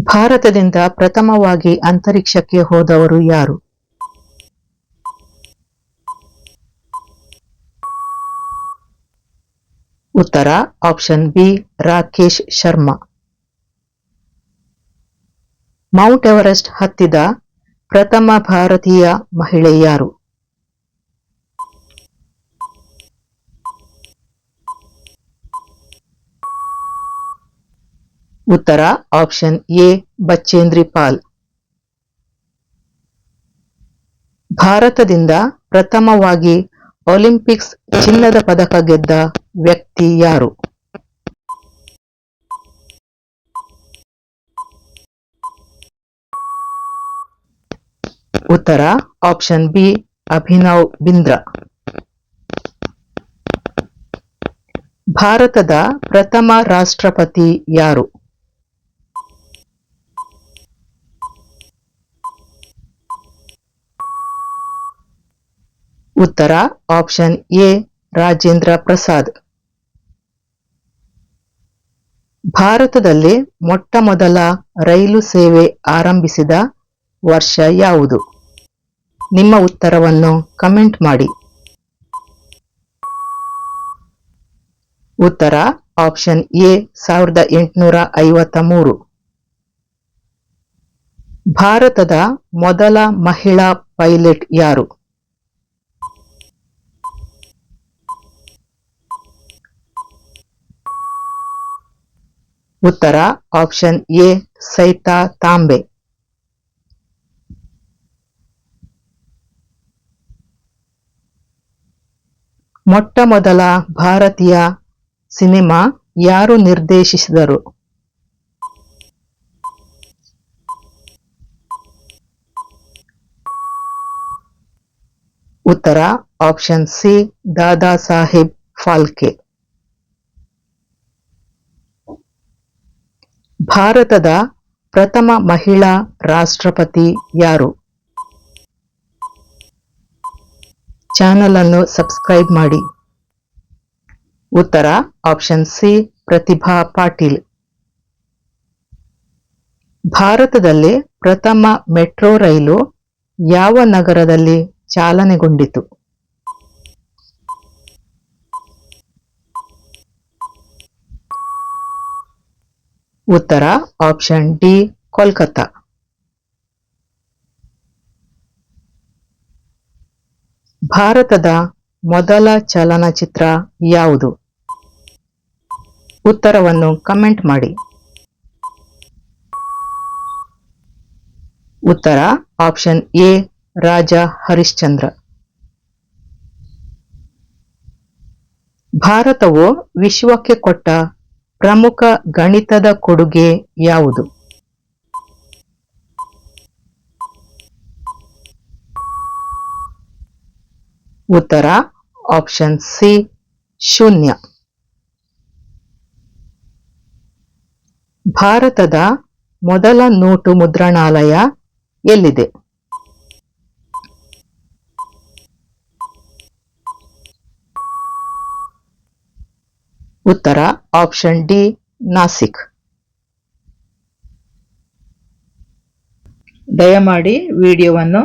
ಭಾರತದಿಂದ ಪ್ರಥಮವಾಗಿ ಅಂತರಿಕ್ಷಕ್ಕೆ ಹೋದವರು ಯಾರು? ಉತ್ತರ, option B, Rakesh Sharma. Mount Everest ಹತ್ತಿದ ಪ್ರಥಮ ಭಾರತೀಯ ಮಹಿಳೆ ಯಾರು? ಉತ್ತರ ಆಪ್ಷನ್ ಎ ಬಚ್ಚೇಂದ್ರಿ ಪಾಲ್. ಭಾರತದಿಂದ ಪ್ರಥಮವಾಗಿ ಒಲಿಂಪಿಕ್ಸ್ ಚಿನ್ನದ ಪದಕ ಗೆದ್ದ ವ್ಯಕ್ತಿ ಯಾರು? ಉತ್ತರ ಆಪ್ಷನ್ ಬಿ ಅಭಿನವ್ ಬಿಂದ್ರ. ಭಾರತದ ಪ್ರಥಮ ರಾಷ್ಟ್ರಪತಿ ಯಾರು? ಉತ್ತರ ಆಪ್ಷನ್ ಎ ರಾಜೇಂದ್ರ ಪ್ರಸಾದ್. ಭಾರತದಲ್ಲಿ ಮೊಟ್ಟ ಮೊದಲ ರೈಲು ಸೇವೆ ಆರಂಭಿಸಿದ ವರ್ಷ ಯಾವುದು? ನಿಮ್ಮ ಉತ್ತರವನ್ನು ಕಮೆಂಟ್ ಮಾಡಿ. ಉತ್ತರ ಆಪ್ಷನ್ ಎ ಸಾವಿರದ ಎಂಟುನೂರ ಐವತ್ತ ಮೂರು. ಭಾರತದ ಮೊದಲ ಮಹಿಳಾ ಪೈಲಟ್ ಯಾರು? ಉತ್ತರ ಆಪ್ಷನ್ ಎ ಸೈತಾ ತಾಂಬೆ. ಮೊಟ್ಟ ಮೊದಲ ಭಾರತೀಯ ಸಿನಿಮಾ ಯಾರು ನಿರ್ದೇಶಿಸಿದರು? ಉತ್ತರ ಆಪ್ಷನ್ ಸಿ ದಾದಾ ಸಾಹೇಬ್ ಫಾಲ್ಕೆ. ಭಾರತದ ಪ್ರಥಮ ಮಹಿಳಾ ರಾಷ್ಟ್ರಪತಿ ಯಾರು? ಚಾನಲ್ ಅನ್ನು ಸಬ್ಸ್ಕ್ರೈಬ್ ಮಾಡಿ. ಉತ್ತರ, ಆಪ್ಷನ್ ಸಿ, ಪ್ರತಿಭಾ ಪಾಟೀಲ್. ಭಾರತದಲ್ಲಿ ಪ್ರಥಮ ಮೆಟ್ರೋ ರೈಲು ಯಾವ ನಗರದಲ್ಲಿ ಚಾಲನೆಗೊಂಡಿತು? ಉತ್ತರ ಆಪ್ಷನ್ ಡಿ ಕೋಲ್ಕತ್ತಾ. ಭಾರತದ ಮೊದಲ ಚಲನಚಿತ್ರ ಯಾವುದು? ಉತ್ತರವನ್ನು ಕಮೆಂಟ್ ಮಾಡಿ. ಉತ್ತರ ಆಪ್ಷನ್ ಎ ರಾಜ ಹರಿಶ್ಚಂದ್ರ. ಭಾರತವು ವಿಶ್ವಕ್ಕೆ ಕೊಟ್ಟ ಪ್ರಮುಖ ಗಣಿತದ ಕೊಡುಗೆ ಯಾವುದು? ಉತ್ತರ ಆಪ್ಷನ್ ಸಿ ಶೂನ್ಯ. ಭಾರತದ ಮೊದಲ ನೋಟು ಮುದ್ರಣಾಲಯ ಎಲ್ಲಿದೆ? ಉತ್ತರ ಆಪ್ಷನ್ ಡಿ ನಾಸಿಕ್. ದಯಮಾಡಿ ವಿಡಿಯೋವನ್ನು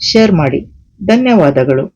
ಶೇರ್ ಮಾಡಿ. ಧನ್ಯವಾದಗಳು.